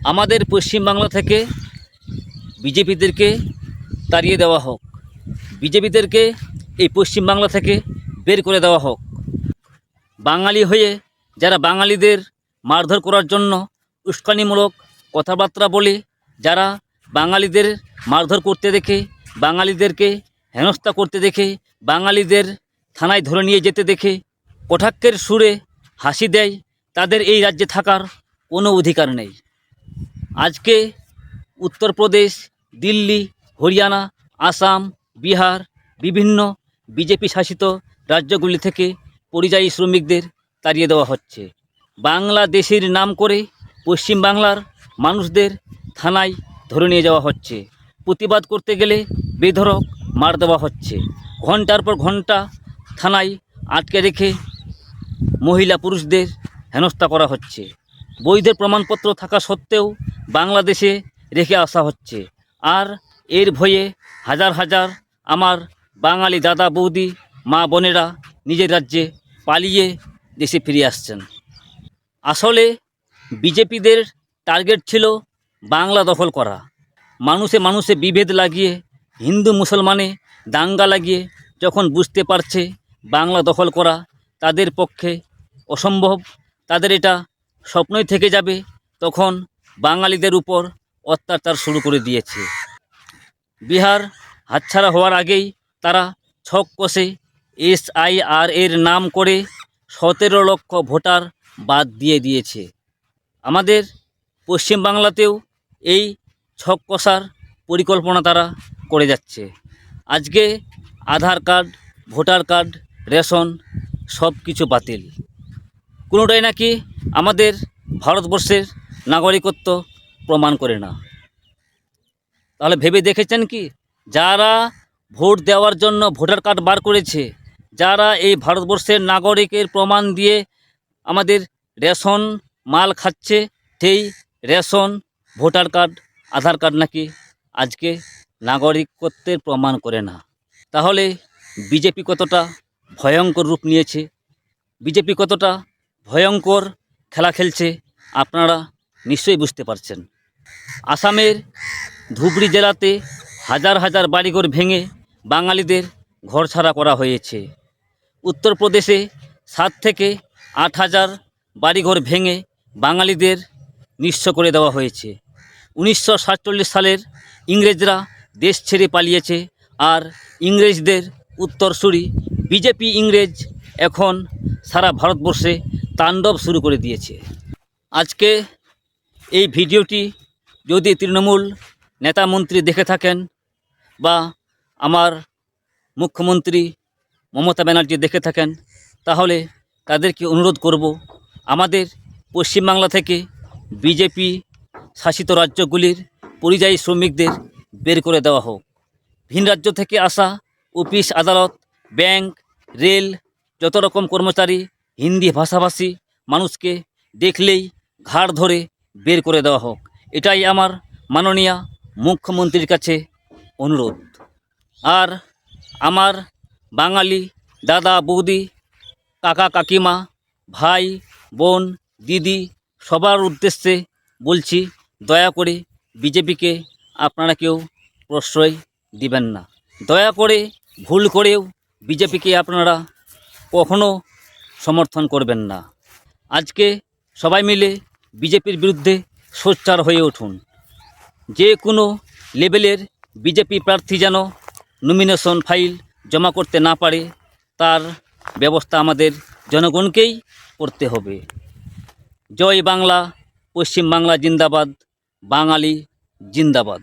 আমাদের পশ্চিমবাংলা থেকে বিজেপিদেরকে তাড়িয়ে দেওয়া হোক। বিজেপিদেরকে এই পশ্চিমবাংলা থেকে বের করে দেওয়া হোক। বাঙালি হয়ে যারা বাঙালিদের মারধর করার জন্য উস্কানিমূলক কথাবার্তা বলে, যারা বাঙালিদের মারধর করতে দেখে, বাঙালিদেরকে হেনস্থা করতে দেখে, বাঙালিদের থানায় ধরে নিয়ে যেতে দেখে, কটাক্ষের সুরে হাসি দেয়, তাদের এই রাজ্যে থাকার কোনো অধিকার নেই। আজকে উত্তরপ্রদেশ, দিল্লি, হরিয়ানা, আসাম, বিহার, বিভিন্ন বিজেপি শাসিত রাজ্যগুলি থেকে পরিযায়ী শ্রমিকদের তাড়িয়ে দেওয়া হচ্ছে। বাংলাদেশের নাম করে পশ্চিমবাংলার মানুষদের থানায় ধরে নিয়ে যাওয়া হচ্ছে। প্রতিবাদ করতে গেলে বেধরক মার দেওয়া হচ্ছে। ঘণ্টার পর ঘণ্টা থানায় আটকে রেখে মহিলা পুরুষদের হেনস্থা করা হচ্ছে। বৈধ প্রমাণপত্র থাকা সত্ত্বেও বাংলাদেশে রেখে আসা হচ্ছে। আর এর ভয়ে হাজার হাজার আমার বাঙালি দাদা বৌদি, মা বোনেরা নিজের রাজ্যে পালিয়ে দেশে ফিরে আসছেন। আসলে বিজেপিদের টার্গেট ছিল বাংলা দখল করা। মানুষে মানুষে বিভেদ লাগিয়ে, হিন্দু মুসলমানে দাঙ্গা লাগিয়ে যখন বুঝতে পারছে বাংলা দখল করা তাদের পক্ষে অসম্ভব, তাদের এটা স্বপ্নই থেকে যাবে, তখন বাঙালিদের উপর অত্যাচার শুরু করে দিয়েছে। বিহার হাতছাড়া হওয়ার আগেই তারা ছক কষে এসআইআর এর নাম করে সতেরো লক্ষ ভোটার বাদ দিয়ে দিয়েছে। আমাদের পশ্চিমবাংলাতেও এই ছক কষার পরিকল্পনা তারা করে যাচ্ছে। আজকে Aadhaar card, voter card, ration সব কিছু বাতিল। কোনোটাই নাকি আমাদের ভারতবর্ষের নাগরিকত্ব প্রমাণ করে না। তাহলে ভেবে দেখেছেন কি? যারা ভোট দেওয়ার জন্য ভোটার কার্ড বার করেছে, যারা এই ভারতবর্ষের নাগরিকের প্রমাণ দিয়ে আমাদের রেশন মাল খাচ্ছে, সেই ration, voter card, Aadhaar card নাকি আজকে নাগরিকত্বের প্রমাণ করে না। তাহলে বিজেপি কতটা ভয়ঙ্কর রূপ নিয়েছে? বিজেপি কতটা ভয়ঙ্কর খেলা খেলছে, আপনারা নিশ্চয়ই বুঝতে পারছেন। আসামের ধুবড়ি জেলাতে হাজার হাজার বাড়িঘর ভেঙে বাঙালিদের ঘরছাড়া করা হয়েছে। উত্তরপ্রদেশে সাত থেকে আট হাজার বাড়িঘর ভেঙে বাঙালিদের নিঃস্ব করে দেওয়া হয়েছে। উনিশশো সাতচল্লিশ সালের ইংরেজরা দেশ ছেড়ে পালিয়েছে আর ইংরেজদের উত্তরসূরি বিজেপি ইংরেজ এখন সারা ভারতবর্ষে তাণ্ডব শুরু করে দিয়েছে। আজকে এই ভিডিওটি যদি তৃণমূল নেতা মন্ত্রী দেখে থাকেন বা আমার মুখ্যমন্ত্রী মমতা ব্যানার্জি দেখে থাকেন, তাহলে তাদেরকে অনুরোধ করব, আমাদের পশ্চিমবাংলা থেকে বিজেপি শাসিত রাজ্যগুলির পরিযায়ী শ্রমিকদের বের করে দেওয়া হোক। ভিন রাজ্য থেকে আসা, অফিস, আদালত, ব্যাংক, রেল, যত রকম কর্মচারী হিন্দি ভাষাভাষী মানুষকে দেখলেই ঘাড় ধরে বের করে দেওয়া হোক। এটাই আমার মাননীয় মুখ্যমন্ত্রীর কাছে অনুরোধ। আর আমার বাঙালি দাদা, বৌদি, কাকা, কাকিমা, ভাই, বোন, দিদি, সবার উদ্দেশ্যে বলছি, দয়া করে বিজেপিকে আপনারা কেউ প্রশ্রয় দিবেন না। দয়া করে ভুল করেও বিজেপিকে আপনারা কখনো সমর্থন করবেন না। আজকে সবাই মিলে বিজেপির বিরুদ্ধে সোচ্চার হয়ে উঠুন। যে কোনো লেভেলের বিজেপি প্রার্থী যেন নমিনেশন ফাইল জমা করতে না পারে, তার ব্যবস্থা আমাদের জনগণকেই করতে হবে। জয় বাংলা, পশ্চিম বাংলা জিন্দাবাদ, বাঙালি জিন্দাবাদ।